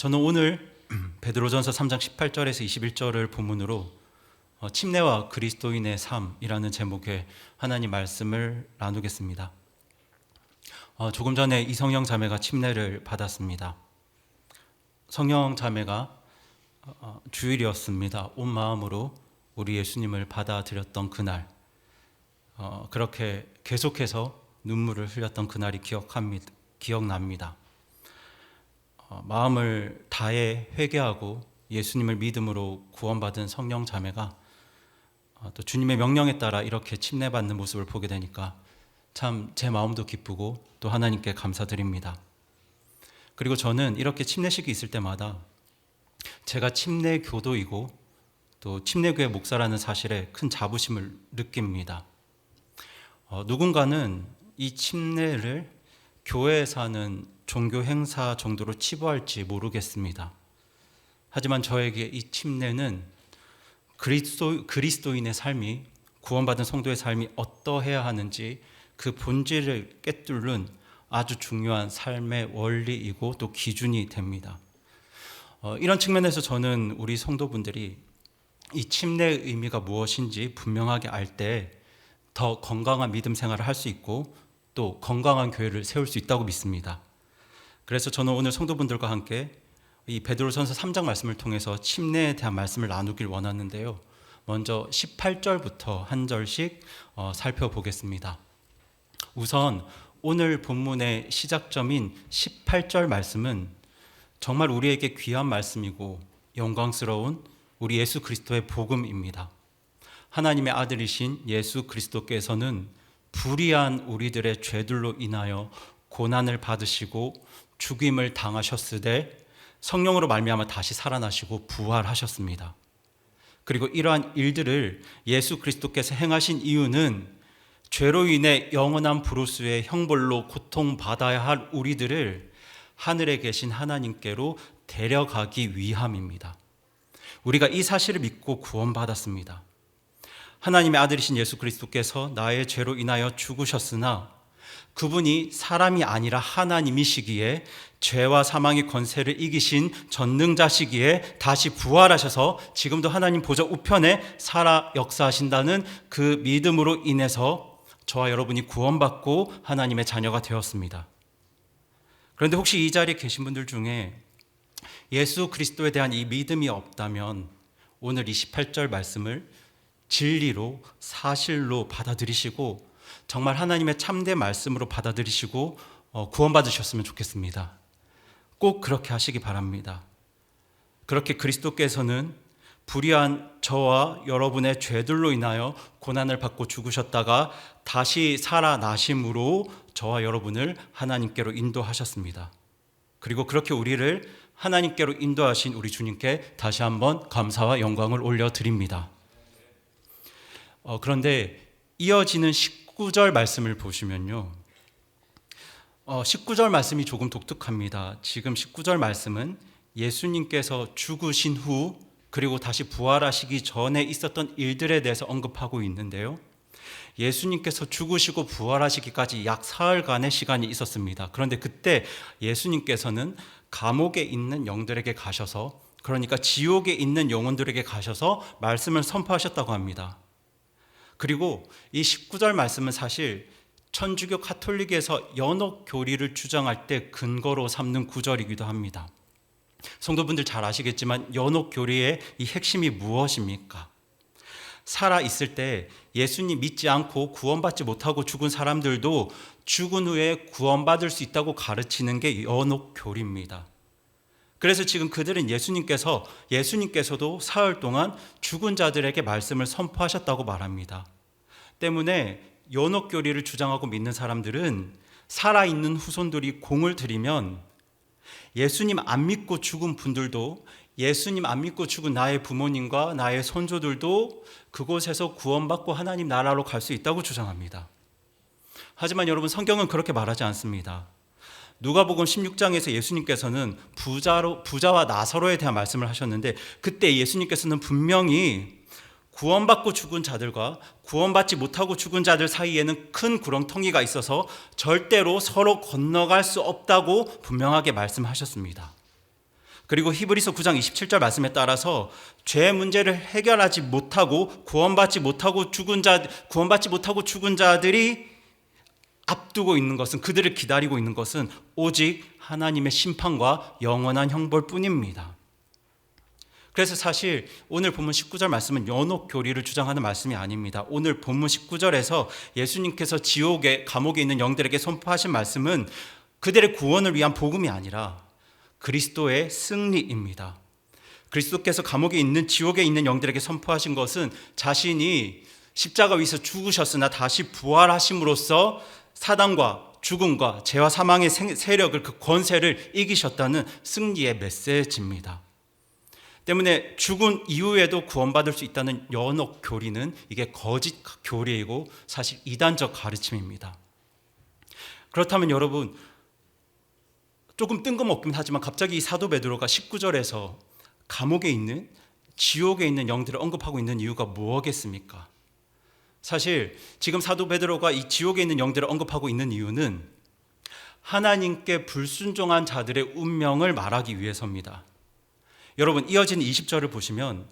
저는 오늘 베드로전서 3장 18절에서 21절을 본문으로 어, 침례와 그리스도인의 삶이라는 제목의 하나님 말씀을 나누겠습니다. 어, 조금 전에 이성영 자매가 침례를 받았습니다. 성영 자매가 어, 주일이었습니다. 온 마음으로 우리 예수님을 받아들였던 그날, 어, 그렇게 계속해서 눈물을 흘렸던 그날이 기억합니다. 기억납니다. 어, 마음을 다해 회개하고 예수님을 믿음으로 구원받은 성령 자매가 어, 또 주님의 명령에 따라 이렇게 침례받는 모습을 보게 되니까 참 제 마음도 기쁘고 또 하나님께 감사드립니다. 그리고 저는 이렇게 침례식이 있을 때마다 제가 침례 교도이고 또 침례교회 목사라는 사실에 큰 자부심을 느낍니다. 어, 누군가는 이 침례를 교회에서 하는 종교 행사 정도로 치부할지 모르겠습니다. 하지만 저에게 이 침례는 그리스도, 그리스도인의 삶이 구원받은 성도의 삶이 어떠해야 하는지 그 본질을 꿰뚫는 아주 중요한 삶의 원리이고 또 기준이 됩니다. 어, 이런 측면에서 저는 우리 성도분들이 이 침례의 의미가 무엇인지 분명하게 알 때 더 건강한 믿음 생활을 할 수 있고 또 건강한 교회를 세울 수 있다고 믿습니다. 그래서 저는 오늘 성도분들과 함께 이 베드로전서 3장 말씀을 통해서 침례에 대한 말씀을 나누길 원하는데요. 먼저 18절부터 한 절씩 어, 살펴보겠습니다. 우선 오늘 본문의 시작점인 18절 말씀은 정말 우리에게 귀한 말씀이고 영광스러운 우리 예수 그리스도의 복음입니다. 하나님의 아들이신 예수 그리스도께서는 불의한 우리들의 죄들로 인하여 고난을 받으시고 죽임을 당하셨으되 성령으로 말미암아 다시 살아나시고 부활하셨습니다. 그리고 이러한 일들을 예수 그리스도께서 행하신 이유는 죄로 인해 영원한 브루스의 형벌로 고통받아야 할 우리들을 하늘에 계신 하나님께로 데려가기 위함입니다. 우리가 이 사실을 믿고 구원받았습니다. 하나님의 아들이신 예수 그리스도께서 나의 죄로 인하여 죽으셨으나 그분이 사람이 아니라 하나님이시기에 죄와 사망의 권세를 이기신 전능자시기에 다시 부활하셔서 지금도 하나님 보좌 우편에 살아 역사하신다는 그 믿음으로 인해서 저와 여러분이 구원받고 하나님의 자녀가 되었습니다. 그런데 혹시 이 자리에 계신 분들 중에 예수 그리스도에 대한 이 믿음이 없다면 오늘 이 18절 말씀을 진리로 사실로 받아들이시고 정말 하나님의 참된 말씀으로 받아들이시고 어, 구원받으셨으면 좋겠습니다. 꼭 그렇게 하시기 바랍니다. 그렇게 그리스도께서는 불의한 저와 여러분의 죄들로 인하여 고난을 받고 죽으셨다가 다시 살아나심으로 저와 여러분을 하나님께로 인도하셨습니다. 그리고 그렇게 우리를 하나님께로 인도하신 우리 주님께 다시 한번 감사와 영광을 올려드립니다. 어, 그런데 이어지는 19 절 말씀을 보시면요. 어, 19절 말씀이 조금 독특합니다. 지금 19절 말씀은 예수님께서 죽으신 후 그리고 다시 부활하시기 전에 있었던 일들에 대해서 언급하고 있는데요. 예수님께서 죽으시고 부활하시기까지 약 사흘간의 시간이 있었습니다. 그런데 그때 예수님께서는 감옥에 있는 영들에게 가셔서 그러니까 지옥에 있는 영혼들에게 가셔서 말씀을 선포하셨다고 합니다. 그리고 이 19절 말씀은 사실 천주교 카톨릭에서 연옥 교리를 주장할 때 근거로 삼는 구절이기도 합니다. 성도분들 잘 아시겠지만 연옥 교리의 이 핵심이 무엇입니까? 살아 있을 때 예수님 믿지 않고 구원받지 못하고 죽은 사람들도 죽은 후에 구원받을 수 있다고 가르치는 게 연옥 교리입니다. 그래서 지금 그들은 예수님께서 예수님께서도 사흘 동안 죽은 자들에게 말씀을 선포하셨다고 말합니다. 때문에 연옥 교리를 주장하고 믿는 사람들은 살아 있는 후손들이 공을 들이면 예수님 안 믿고 죽은 분들도 예수님 안 믿고 죽은 나의 부모님과 나의 손조들도 그곳에서 구원받고 하나님 나라로 갈 수 있다고 주장합니다. 하지만 여러분 성경은 그렇게 말하지 않습니다. 누가복음 16장에서 예수님께서는 부자로 부자와 나사로에 대한 말씀을 하셨는데 그때 예수님께서는 분명히 구원받고 죽은 자들과 구원받지 못하고 죽은 자들 사이에는 큰 구렁텅이가 있어서 절대로 서로 건너갈 수 없다고 분명하게 말씀하셨습니다. 그리고 히브리서 9장 27절 말씀에 따라서 죄 문제를 해결하지 못하고 구원받지 못하고 죽은 자 구원받지 못하고 죽은 자들이 앞두고 있는 것은 그들을 기다리고 있는 것은 오직 하나님의 심판과 영원한 형벌 뿐입니다. 그래서 사실 오늘 본문 19절 말씀은 연옥 교리를 주장하는 말씀이 아닙니다. 오늘 본문 19절에서 예수님께서 지옥에 감옥에 있는 영들에게 선포하신 말씀은 그들의 구원을 위한 복음이 아니라 그리스도의 승리입니다. 그리스도께서 감옥에 있는 지옥에 있는 영들에게 선포하신 것은 자신이 십자가 위에서 죽으셨으나 다시 부활하심으로써 사단과 죽음과 죄와 사망의 세력을 그 권세를 이기셨다는 승리의 메시지입니다. 때문에 죽은 이후에도 구원받을 수 있다는 연옥 교리는 이게 거짓 교리이고 사실 이단적 가르침입니다. 그렇다면 여러분 조금 뜬금없긴 하지만 갑자기 이 사도 베드로가 19절에서 감옥에 있는 지옥에 있는 영들을 언급하고 있는 이유가 뭐겠습니까? 사실 지금 사도 베드로가 이 지옥에 있는 영들을 언급하고 있는 이유는 하나님께 불순종한 자들의 운명을 말하기 위해서입니다. 여러분 이어진 20절을 보시면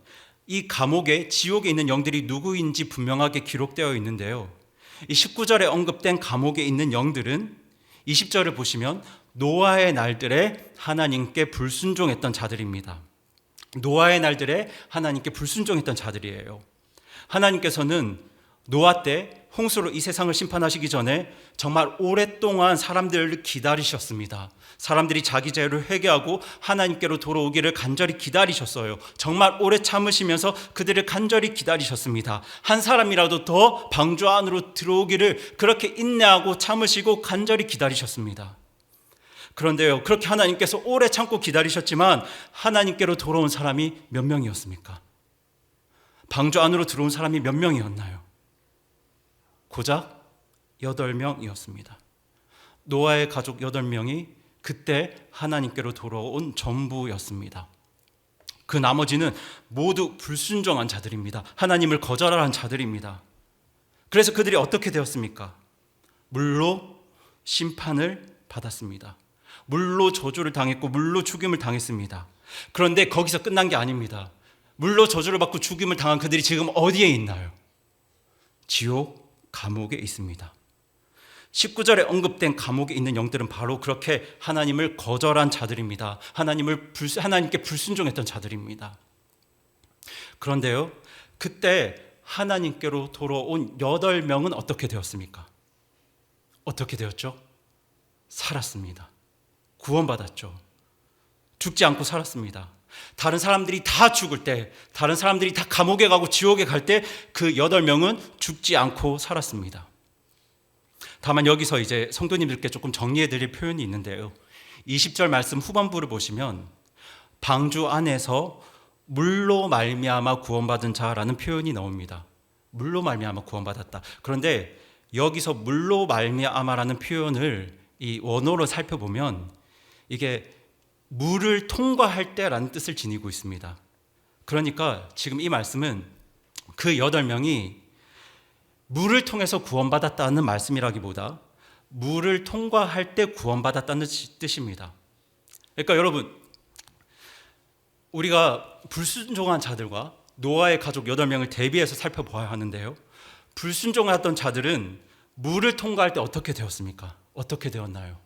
이 감옥에 지옥에 있는 영들이 누구인지 분명하게 기록되어 있는데요. 이 19절에 언급된 감옥에 있는 영들은 20절을 보시면 노아의 날들에 하나님께 불순종했던 자들입니다. 노아의 날들에 하나님께 불순종했던 자들이에요. 하나님께서는 노아 때 홍수로 이 세상을 심판하시기 전에 정말 오랫동안 사람들을 기다리셨습니다. 사람들이 자기 죄를 회개하고 하나님께로 돌아오기를 간절히 기다리셨어요. 정말 오래 참으시면서 그들을 간절히 기다리셨습니다. 한 사람이라도 더 방주 안으로 들어오기를 그렇게 인내하고 참으시고 간절히 기다리셨습니다. 그런데요, 그렇게 하나님께서 오래 참고 기다리셨지만 하나님께로 돌아온 사람이 몇 명이었습니까? 방주 안으로 들어온 사람이 몇 명이었나요? 고작 8명이었습니다. 노아의 가족 8명이 그때 하나님께로 돌아온 전부였습니다. 그 나머지는 모두 불순종한 자들입니다. 하나님을 거절한 자들입니다. 그래서 그들이 어떻게 되었습니까? 물로 심판을 받았습니다. 물로 저주를 당했고 물로 죽임을 당했습니다. 그런데 거기서 끝난 게 아닙니다. 물로 저주를 받고 죽임을 당한 그들이 지금 어디에 있나요? 지옥 감옥에 있습니다. 19절에 언급된 감옥에 있는 영들은 바로 그렇게 하나님을 거절한 자들입니다. 하나님을 불, 하나님께 불순종했던 자들입니다. 그런데요, 그때 하나님께로 돌아온 8명은 어떻게 되었습니까? 어떻게 되었죠? 살았습니다. 구원받았죠. 죽지 않고 살았습니다. 다른 사람들이 다 죽을 때, 다른 사람들이 다 감옥에 가고 지옥에 갈 때 그 여덟 명은 죽지 않고 살았습니다. 다만 여기서 이제 성도님들께 조금 정리해 드릴 표현이 있는데요. 20절 말씀 후반부를 보시면 방주 안에서 물로 말미암아 구원받은 자라는 표현이 나옵니다. 물로 말미암아 구원받았다. 그런데 여기서 물로 말미암아라는 표현을 이 원어로 살펴보면 이게 물을 통과할 때라는 뜻을 지니고 있습니다. 그러니까 지금 이 말씀은 그 여덟 명이 물을 통해서 구원받았다는 말씀이라기보다 물을 통과할 때 구원받았다는 뜻입니다. 그러니까 여러분, 우리가 불순종한 자들과 노아의 가족 8명을 대비해서 살펴봐야 하는데요. 불순종했던 자들은 물을 통과할 때 어떻게 되었습니까? 어떻게 되었나요?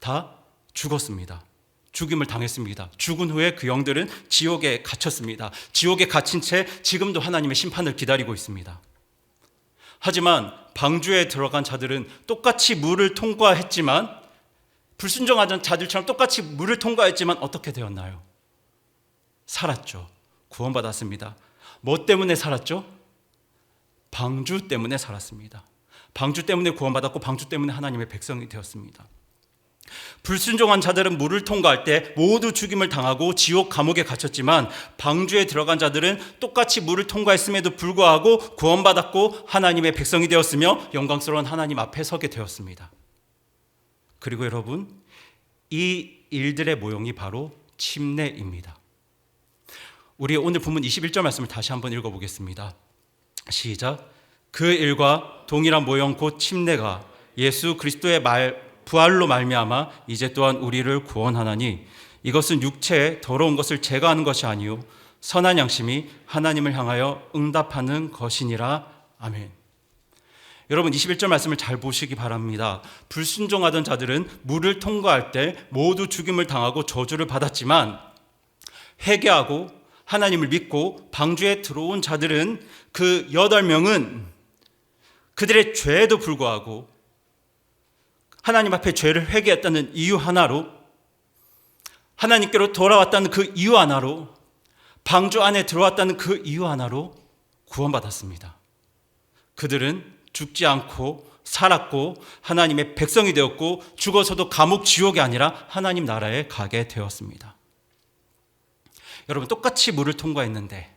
다 죽었습니다. 죽임을 당했습니다. 죽은 후에 그 영들은 지옥에 갇혔습니다. 지옥에 갇힌 채 지금도 하나님의 심판을 기다리고 있습니다. 하지만 방주에 들어간 자들은 똑같이 물을 통과했지만 불순종하던 자들처럼 똑같이 물을 통과했지만 어떻게 되었나요? 살았죠. 구원받았습니다. 뭐 때문에 살았죠? 방주 때문에 살았습니다. 방주 때문에 구원받았고 방주 때문에 하나님의 백성이 되었습니다. 불순종한 자들은 물을 통과할 때 모두 죽임을 당하고 지옥 감옥에 갇혔지만 방주에 들어간 자들은 똑같이 물을 통과했음에도 불구하고 구원받았고 하나님의 백성이 되었으며 영광스러운 하나님 앞에 서게 되었습니다. 그리고 여러분, 이 일들의 모형이 바로 침례입니다. 우리 오늘 본문 21절 말씀을 다시 한번 읽어보겠습니다. 시작. 그 일과 동일한 모형 곧 침례가 예수 그리스도의 말 부활로 말미암아 이제 또한 우리를 구원하나니 이것은 육체의 더러운 것을 제거하는 것이 아니요 선한 양심이 하나님을 향하여 응답하는 것이니라. 아멘. 여러분 21절 말씀을 잘 보시기 바랍니다. 불순종하던 자들은 물을 통과할 때 모두 죽임을 당하고 저주를 받았지만 회개하고 하나님을 믿고 방주에 들어온 자들은 그 여덟 명은 그들의 죄에도 불구하고 하나님 앞에 죄를 회개했다는 이유 하나로 하나님께로 돌아왔다는 그 이유 하나로 방주 안에 들어왔다는 그 이유 하나로 구원받았습니다. 그들은 죽지 않고 살았고 하나님의 백성이 되었고 죽어서도 감옥 지옥이 아니라 하나님 나라에 가게 되었습니다. 여러분 똑같이 물을 통과했는데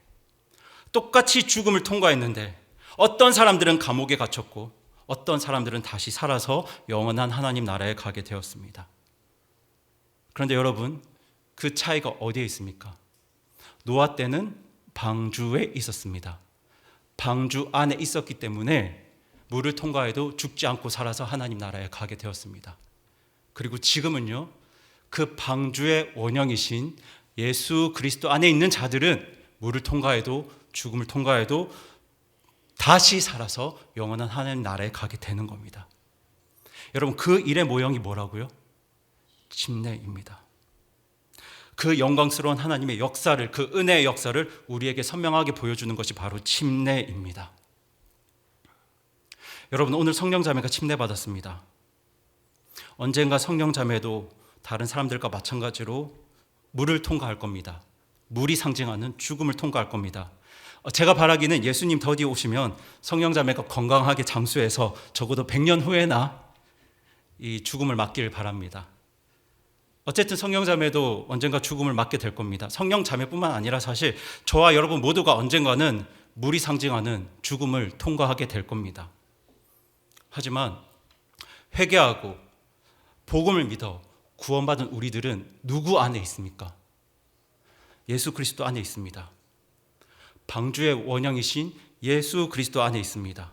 똑같이 죽음을 통과했는데 어떤 사람들은 감옥에 갇혔고 어떤 사람들은 다시 살아서 영원한 하나님 나라에 가게 되었습니다. 그런데 여러분 그 차이가 어디에 있습니까? 노아 때는 방주에 있었습니다. 방주 안에 있었기 때문에 물을 통과해도 죽지 않고 살아서 하나님 나라에 가게 되었습니다. 그리고 지금은요, 그 방주의 원형이신 예수 그리스도 안에 있는 자들은 물을 통과해도 죽음을 통과해도 다시 살아서 영원한 하나님 나라에 가게 되는 겁니다. 여러분, 그 일의 모형이 뭐라고요? 침례입니다. 그 영광스러운 하나님의 역사를, 그 은혜의 역사를 우리에게 선명하게 보여주는 것이 바로 침례입니다. 여러분 오늘 성령 자매가 침례 받았습니다. 언젠가 성령 자매도 다른 사람들과 마찬가지로 물을 통과할 겁니다. 물이 상징하는 죽음을 통과할 겁니다. 어, 제가 바라기는 예수님 더디 오시면 성령자매가 건강하게 장수해서 적어도 100년 후에나 이 죽음을 맞기를 바랍니다. 어쨌든 성령자매도 언젠가 죽음을 맞게 될 겁니다. 성령자매뿐만 아니라 사실 저와 여러분 모두가 언젠가는 물이 상징하는 죽음을 통과하게 될 겁니다. 하지만 회개하고 복음을 믿어 구원받은 우리들은 누구 안에 있습니까? 예수 그리스도 안에 있습니다. 방주의 원형이신 예수 그리스도 안에 있습니다.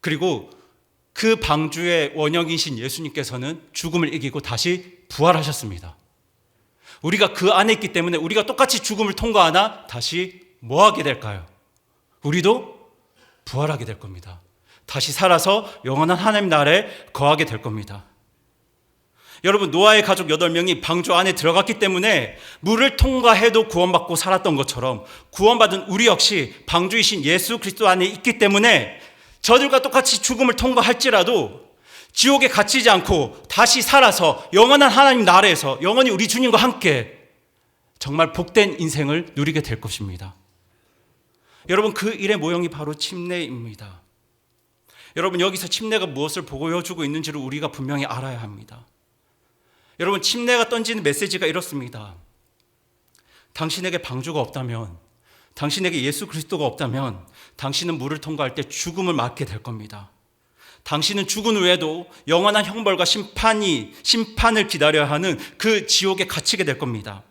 그리고 그 방주의 원형이신 예수님께서는 죽음을 이기고 다시 부활하셨습니다. 우리가 그 안에 있기 때문에 우리가 똑같이 죽음을 통과하나 다시 뭐 하게 될까요? 우리도 부활하게 될 겁니다. 다시 살아서 영원한 하나님 나라에 거하게 될 겁니다. 여러분 노아의 가족 8명이 방주 안에 들어갔기 때문에 물을 통과해도 구원받고 살았던 것처럼 구원받은 우리 역시 방주이신 예수 그리스도 안에 있기 때문에 저들과 똑같이 죽음을 통과할지라도 지옥에 갇히지 않고 다시 살아서 영원한 하나님 나라에서 영원히 우리 주님과 함께 정말 복된 인생을 누리게 될 것입니다. 여러분 그 일의 모형이 바로 침례입니다. 여러분 여기서 침례가 무엇을 보여주고 있는지를 우리가 분명히 알아야 합니다. 여러분 침례가 던지는 메시지가 이렇습니다. 당신에게 방주가 없다면 당신에게 예수 그리스도가 없다면 당신은 물을 통과할 때 죽음을 맞게 될 겁니다. 당신은 죽은 후에도 영원한 형벌과 심판이 심판을 기다려야 하는 그 지옥에 갇히게 될 겁니다.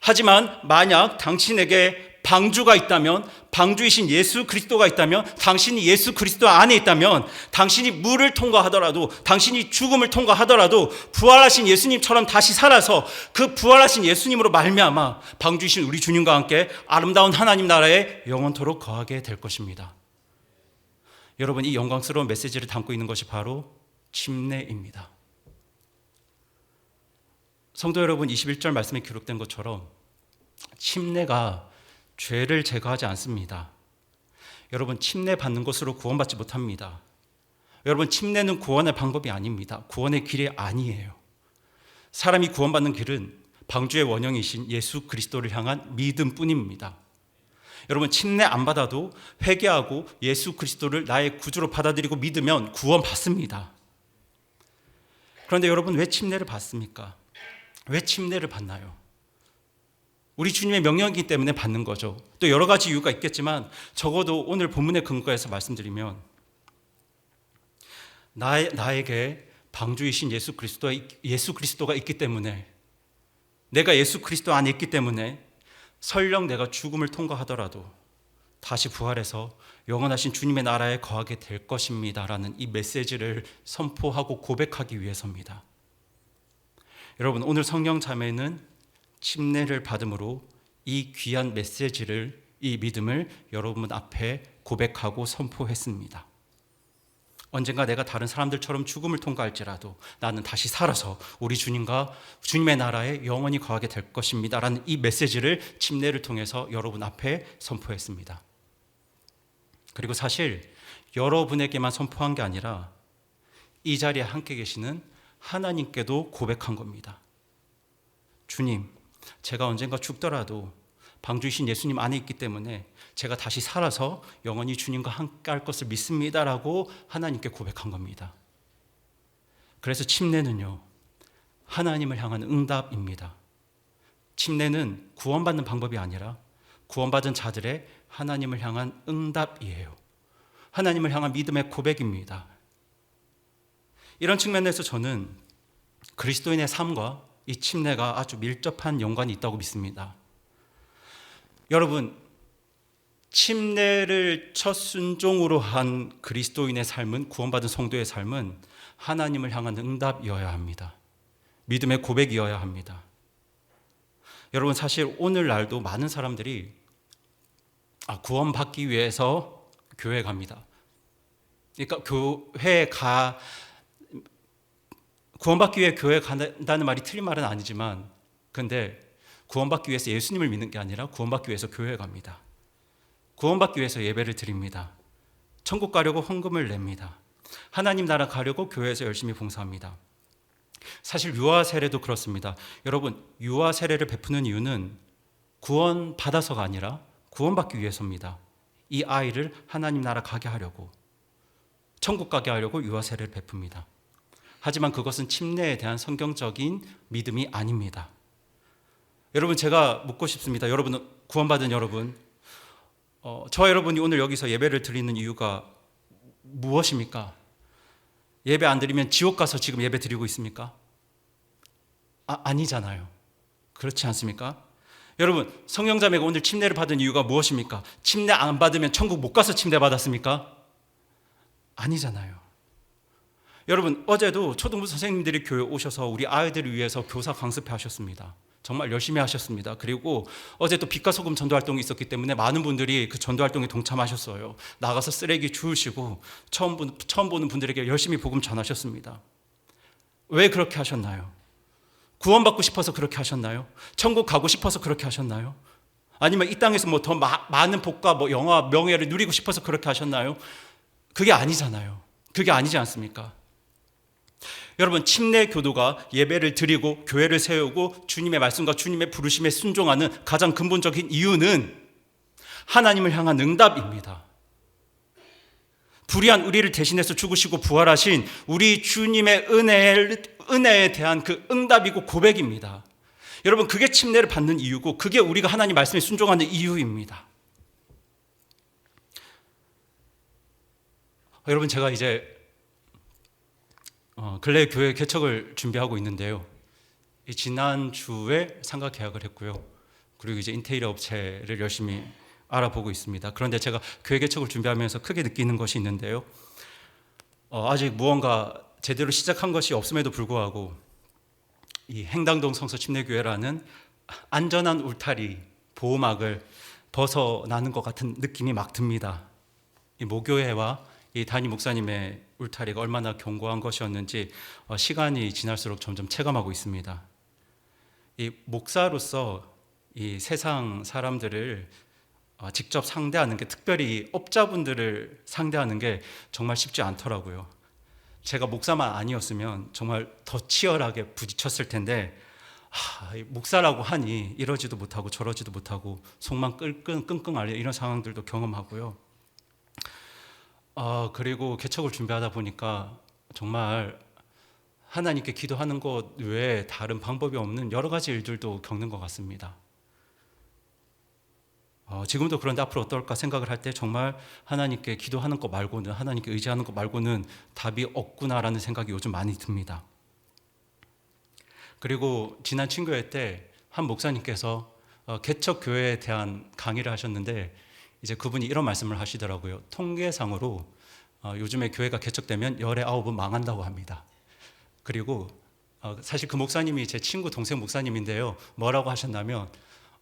하지만 만약 당신에게 방주가 있다면 방주이신 예수 그리스도가 있다면 당신이 예수 그리스도 안에 있다면 당신이 물을 통과하더라도 당신이 죽음을 통과하더라도 부활하신 예수님처럼 다시 살아서 그 부활하신 예수님으로 말미암아 방주이신 우리 주님과 함께 아름다운 하나님 나라에 영원토록 거하게 될 것입니다. 여러분 이 영광스러운 메시지를 담고 있는 것이 바로 침례입니다. 성도 여러분 21절 말씀에 기록된 것처럼 침례가 죄를 제거하지 않습니다. 여러분, 침례 받는 것으로 구원받지 못합니다. 여러분, 침례는 구원의 방법이 아닙니다. 구원의 길이 아니에요. 사람이 구원받는 길은 방주의 원형이신 예수 그리스도를 향한 믿음 뿐입니다. 여러분, 침례 안 받아도 회개하고 예수 그리스도를 나의 구주로 받아들이고 믿으면 구원 받습니다. 그런데 여러분, 왜 침례를 받습니까? 왜 침례를 받나요? 우리 주님의 명령이기 때문에 받는 거죠. 또 여러 가지 이유가 있겠지만 적어도 오늘 본문의 근거에서 말씀드리면 나, 나에게 방주이신 예수 그리스도 예수 그리스도가 있기 때문에 내가 예수 그리스도 안에 있기 때문에 설령 내가 죽음을 통과하더라도 다시 부활해서 영원하신 주님의 나라에 거하게 될 것입니다라는 이 메시지를 선포하고 고백하기 위해서입니다. 여러분 오늘 성령 자매는 침례를 받음으로 이 귀한 메시지를 이 믿음을 여러분 앞에 고백하고 선포했습니다. 언젠가 내가 다른 사람들처럼 죽음을 통과할지라도 나는 다시 살아서 우리 주님과 주님의 나라에 영원히 거하게 될 것입니다 라는 이 메시지를 침례를 통해서 여러분 앞에 선포했습니다. 그리고 사실 여러분에게만 선포한 게 아니라 이 자리에 함께 계시는 하나님께도 고백한 겁니다. 주님, 제가 언젠가 죽더라도 방주이신 예수님 안에 있기 때문에 제가 다시 살아서 영원히 주님과 함께 할 것을 믿습니다라고 하나님께 고백한 겁니다. 그래서 침례는요, 하나님을 향한 응답입니다. 침례는 구원받는 방법이 아니라 구원받은 자들의 하나님을 향한 응답이에요. 하나님을 향한 믿음의 고백입니다. 이런 측면에서 저는 그리스도인의 삶과 이 침례가 아주 밀접한 연관이 있다고 믿습니다. 여러분, 침례를 첫 순종으로 한 그리스도인의 삶은 구원받은 성도의 삶은 하나님을 향한 응답이어야 합니다. 믿음의 고백이어야 합니다. 여러분 사실 오늘날도 많은 사람들이 아, 구원받기 위해서 교회 갑니다. 그러니까 교회 가 구원받기 위해 교회 간다는 말이 틀린 말은 아니지만 근데 구원받기 위해서 예수님을 믿는 게 아니라 구원받기 위해서 교회에 갑니다. 구원받기 위해서 예배를 드립니다. 천국 가려고 헌금을 냅니다. 하나님 나라 가려고 교회에서 열심히 봉사합니다. 사실 유아 세례도 그렇습니다. 여러분, 유아 세례를 베푸는 이유는 구원 받아서가 아니라 구원받기 위해서입니다. 이 아이를 하나님 나라 가게 하려고 천국 가게 하려고 유아 세례를 베풉니다. 하지만 그것은 침례에 대한 성경적인 믿음이 아닙니다. 여러분 제가 묻고 싶습니다. 여러분 구원받은 여러분, 어, 저 여러분이 오늘 여기서 예배를 드리는 이유가 무엇입니까? 예배 안 드리면 지옥 가서 지금 예배 드리고 있습니까? 아, 아니잖아요. 그렇지 않습니까? 여러분 성령자매가 오늘 침례를 받은 이유가 무엇입니까? 침례 안 받으면 천국 못 가서 침례 받았습니까? 아니잖아요. 여러분 어제도 초등부 선생님들이 교회 오셔서 우리 아이들을 위해서 교사 강습회 하셨습니다. 정말 열심히 하셨습니다. 그리고 어제 또 빛과 소금 전도 활동이 있었기 때문에 많은 분들이 그 전도 활동에 동참하셨어요. 나가서 쓰레기 주우시고 처음, 분, 처음 보는 분들에게 열심히 복음 전하셨습니다. 왜 그렇게 하셨나요? 구원받고 싶어서 그렇게 하셨나요? 천국 가고 싶어서 그렇게 하셨나요? 아니면 이 땅에서 뭐 더 많은 복과 뭐 영화, 명예를 누리고 싶어서 그렇게 하셨나요? 그게 아니잖아요. 그게 아니지 않습니까? 여러분 침례 교도가 예배를 드리고 교회를 세우고 주님의 말씀과 주님의 부르심에 순종하는 가장 근본적인 이유는 하나님을 향한 응답입니다. 불의한 우리를 대신해서 죽으시고 부활하신 우리 주님의 은혜, 은혜에 대한 그 응답이고 고백입니다. 여러분, 그게 침례를 받는 이유고, 그게 우리가 하나님 말씀에 순종하는 이유입니다. 여러분, 제가 이제 어, 근래 교회 개척을 준비하고 있는데요. 지난 주에 상가 계약을 했고요. 그리고 이제 인테리어 업체를 열심히 알아보고 있습니다. 그런데 제가 교회 개척을 준비하면서 크게 느끼는 것이 있는데요. 어, 아직 무언가 제대로 시작한 것이 없음에도 불구하고 이 행당동 성서 침례교회라는 안전한 울타리 보호막을 벗어나는 것 같은 느낌이 막 듭니다. 이 모교회와 이 단임 목사님의 울타리가 얼마나 견고한 것이었는지 어, 시간이 지날수록 점점 체감하고 있습니다. 이 목사로서 이 세상 사람들을 어, 직접 상대하는 게 특별히 업자분들을 상대하는 게 정말 쉽지 않더라고요. 제가 목사만 아니었으면 정말 더 치열하게 부딪혔을 텐데 하, 목사라고 하니 이러지도 못하고 저러지도 못하고 속만 끙끙 끙끙 앓려 이런 상황들도 경험하고요. 아, 그리고 개척을 준비하다 보니까 정말 하나님께 기도하는 것 외에 다른 방법이 없는 여러 가지 일들도 겪는 것 같습니다. 어, 지금도 그런데 앞으로 어떨까 생각을 할 때 정말 하나님께 기도하는 것 말고는 하나님께 의지하는 것 말고는 답이 없구나라는 생각이 요즘 많이 듭니다. 그리고 지난 친교회 때 한 목사님께서 어, 개척 교회에 대한 강의를 하셨는데 이제 그분이 이런 말씀을 하시더라고요. 통계상으로 어, 요즘에 교회가 개척되면 열의 아홉은 망한다고 합니다. 그리고 어, 사실 그 목사님이 제 친구 동생 목사님인데요. 뭐라고 하셨냐면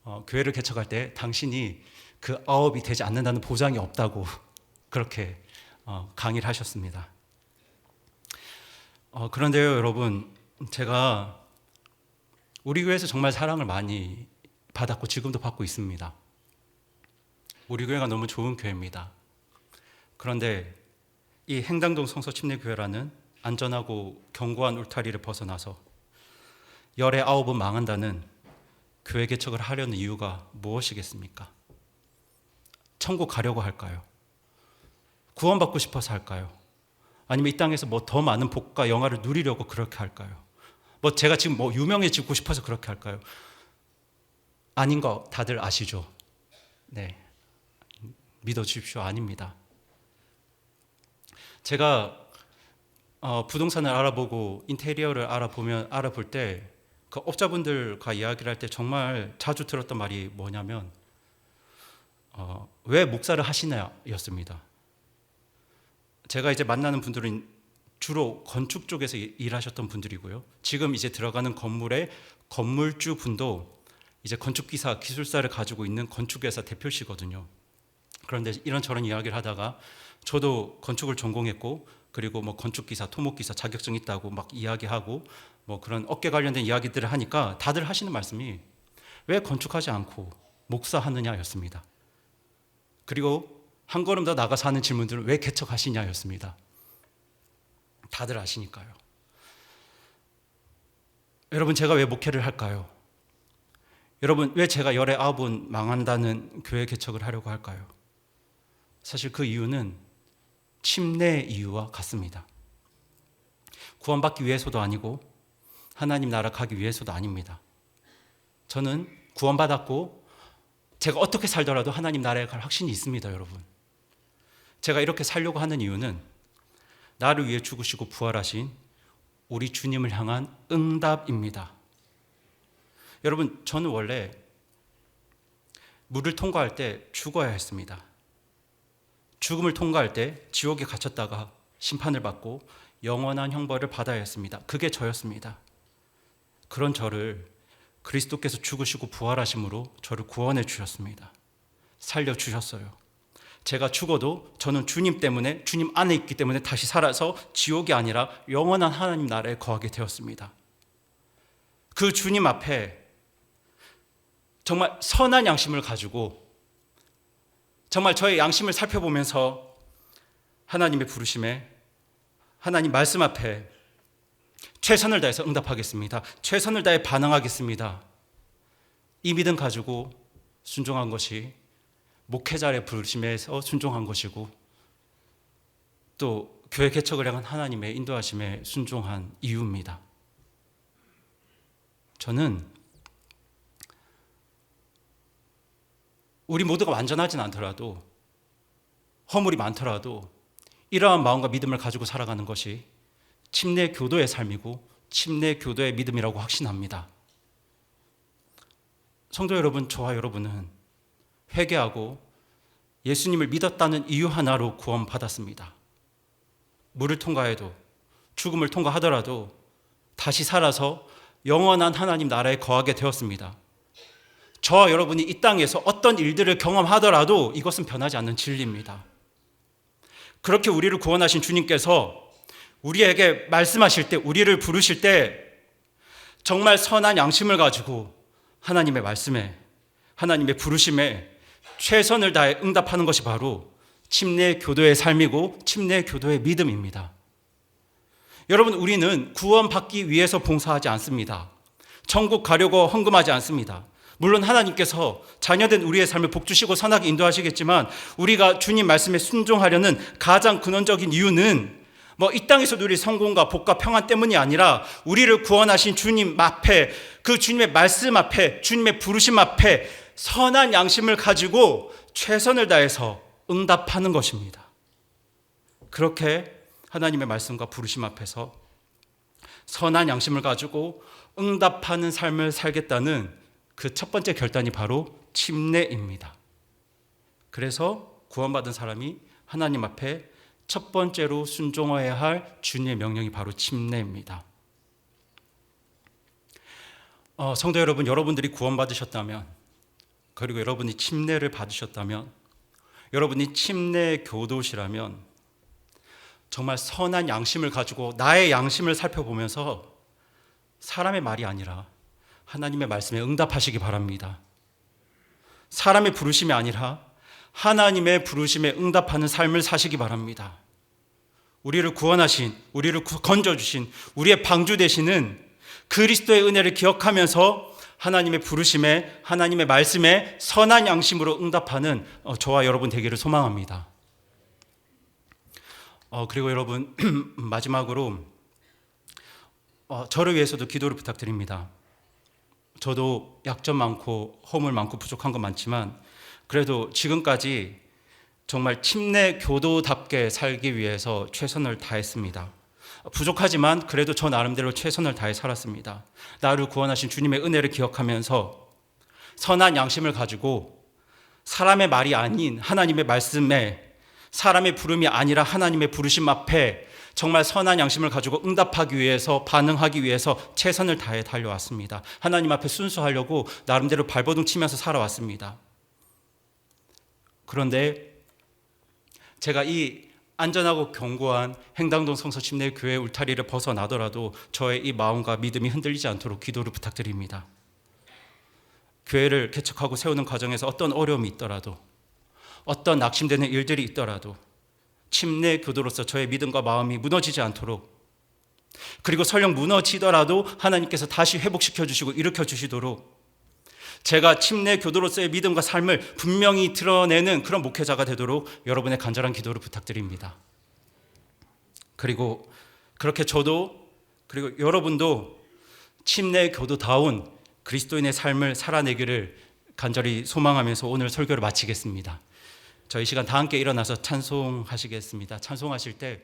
어, 교회를 개척할 때 당신이 그 아업이 되지 않는다는 보장이 없다고 그렇게 어, 강의를 하셨습니다. 어, 그런데요, 여러분, 제가 우리 교회에서 정말 사랑을 많이 받았고 지금도 받고 있습니다. 우리 교회가 너무 좋은 교회입니다. 그런데 이 행당동 성서 침례교회라는 안전하고 견고한 울타리를 벗어나서 열의 아홉은 망한다는 교회 개척을 하려는 이유가 무엇이겠습니까? 천국 가려고 할까요? 구원받고 싶어서 할까요? 아니면 이 땅에서 뭐 더 많은 복과 영화를 누리려고 그렇게 할까요? 뭐 제가 지금 뭐 유명해지고 싶어서 그렇게 할까요? 아닌 거 다들 아시죠? 네. 믿어 주십시오. 아닙니다. 제가 어, 부동산을 알아보고 인테리어를 알아보면 알아볼 때 그 업자분들과 이야기를 할 때 정말 자주 들었던 말이 뭐냐면 어, 왜 목사를 하시냐였습니다. 제가 이제 만나는 분들은 주로 건축 쪽에서 일- 일하셨던 분들이고요. 지금 이제 들어가는 건물의 건물주 분도 이제 건축기사 기술사를 가지고 있는 건축회사 대표시거든요. 그런데 이런저런 이야기를 하다가 저도 건축을 전공했고 그리고 뭐 건축기사, 토목기사 자격증 있다고 막 이야기하고 뭐 그런 업계 관련된 이야기들을 하니까 다들 하시는 말씀이 왜 건축하지 않고 목사하느냐였습니다. 그리고 한 걸음 더 나가서 하는 질문들은 왜 개척하시냐였습니다. 다들 아시니까요. 여러분 제가 왜 목회를 할까요? 여러분 왜 제가 열의 아홉은 망한다는 교회 개척을 하려고 할까요? 사실 그 이유는 침례 이유와 같습니다. 구원받기 위해서도 아니고 하나님 나라 가기 위해서도 아닙니다. 저는 구원받았고 제가 어떻게 살더라도 하나님 나라에 갈 확신이 있습니다, 여러분. 제가 이렇게 살려고 하는 이유는 나를 위해 죽으시고 부활하신 우리 주님을 향한 응답입니다. 여러분, 저는 원래 물을 통과할 때 죽어야 했습니다. 죽음을 통과할 때 지옥에 갇혔다가 심판을 받고 영원한 형벌을 받아야 했습니다. 그게 저였습니다. 그런 저를 그리스도께서 죽으시고 부활하심으로 저를 구원해 주셨습니다. 살려 주셨어요. 제가 죽어도 저는 주님 때문에 주님 안에 있기 때문에 다시 살아서 지옥이 아니라 영원한 하나님 나라에 거하게 되었습니다. 그 주님 앞에 정말 선한 양심을 가지고 정말 저의 양심을 살펴보면서 하나님의 부르심에 하나님 말씀 앞에 최선을 다해서 응답하겠습니다. 최선을 다해 반응하겠습니다. 이 믿음 가지고 순종한 것이 목회자의 부르심에서 순종한 것이고 또 교회 개척을 향한 하나님의 인도하심에 순종한 이유입니다. 저는 우리 모두가 완전하진 않더라도 허물이 많더라도 이러한 마음과 믿음을 가지고 살아가는 것이 침례 교도의 삶이고 침례 교도의 믿음이라고 확신합니다. 성도 여러분, 저와 여러분은 회개하고 예수님을 믿었다는 이유 하나로 구원받았습니다. 물을 통과해도 죽음을 통과하더라도 다시 살아서 영원한 하나님 나라에 거하게 되었습니다. 저와 여러분이 이 땅에서 어떤 일들을 경험하더라도 이것은 변하지 않는 진리입니다. 그렇게 우리를 구원하신 주님께서 우리에게 말씀하실 때, 우리를 부르실 때 정말 선한 양심을 가지고 하나님의 말씀에, 하나님의 부르심에 최선을 다해 응답하는 것이 바로 침례 교도의 삶이고 침례 교도의 믿음입니다. 여러분, 우리는 구원받기 위해서 봉사하지 않습니다. 천국 가려고 헌금하지 않습니다. 물론 하나님께서 자녀된 우리의 삶을 복주시고 선하게 인도하시겠지만 우리가 주님 말씀에 순종하려는 가장 근원적인 이유는 뭐 이 땅에서 누릴 성공과 복과 평안 때문이 아니라 우리를 구원하신 주님 앞에 그 주님의 말씀 앞에 주님의 부르심 앞에 선한 양심을 가지고 최선을 다해서 응답하는 것입니다. 그렇게 하나님의 말씀과 부르심 앞에서 선한 양심을 가지고 응답하는 삶을 살겠다는 그 첫 번째 결단이 바로 침례입니다. 그래서 구원받은 사람이 하나님 앞에 첫 번째로 순종해야 할 주님의 명령이 바로 침례입니다. 어, 성도 여러분, 여러분들이 구원받으셨다면, 그리고 여러분이 침례를 받으셨다면, 여러분이 침례 교도시라면, 정말 선한 양심을 가지고 나의 양심을 살펴보면서 사람의 말이 아니라 하나님의 말씀에 응답하시기 바랍니다. 사람의 부르심이 아니라 하나님의 부르심에 응답하는 삶을 사시기 바랍니다. 우리를 구원하신, 우리를 구- 건져주신, 우리의 방주 되시는 그리스도의 은혜를 기억하면서 하나님의 부르심에, 하나님의 말씀에 선한 양심으로 응답하는 어, 저와 여러분 되기를 소망합니다. 어, 그리고 여러분, 마지막으로 어, 저를 위해서도 기도를 부탁드립니다. 저도 약점 많고 허물 많고 부족한 건 많지만 그래도 지금까지 정말 침례 교도답게 살기 위해서 최선을 다했습니다. 부족하지만 그래도 저 나름대로 최선을 다해 살았습니다. 나를 구원하신 주님의 은혜를 기억하면서 선한 양심을 가지고 사람의 말이 아닌 하나님의 말씀에 사람의 부름이 아니라 하나님의 부르심 앞에 정말 선한 양심을 가지고 응답하기 위해서 반응하기 위해서 최선을 다해 달려왔습니다. 하나님 앞에 순수하려고 나름대로 발버둥 치면서 살아왔습니다. 그런데 제가 이 안전하고 견고한 행당동 성서 침례 교회 울타리를 벗어나더라도 저의 이 마음과 믿음이 흔들리지 않도록 기도를 부탁드립니다. 교회를 개척하고 세우는 과정에서 어떤 어려움이 있더라도 어떤 낙심되는 일들이 있더라도 침례 교도로서 저의 믿음과 마음이 무너지지 않도록 그리고 설령 무너지더라도 하나님께서 다시 회복시켜 주시고 일으켜 주시도록 제가 침례 교도로서의 믿음과 삶을 분명히 드러내는 그런 목회자가 되도록 여러분의 간절한 기도를 부탁드립니다. 그리고 그렇게 저도 그리고 여러분도 침례 교도다운 그리스도인의 삶을 살아내기를 간절히 소망하면서 오늘 설교를 마치겠습니다. 저희 시간 다 함께 일어나서 찬송하시겠습니다. 찬송하실 때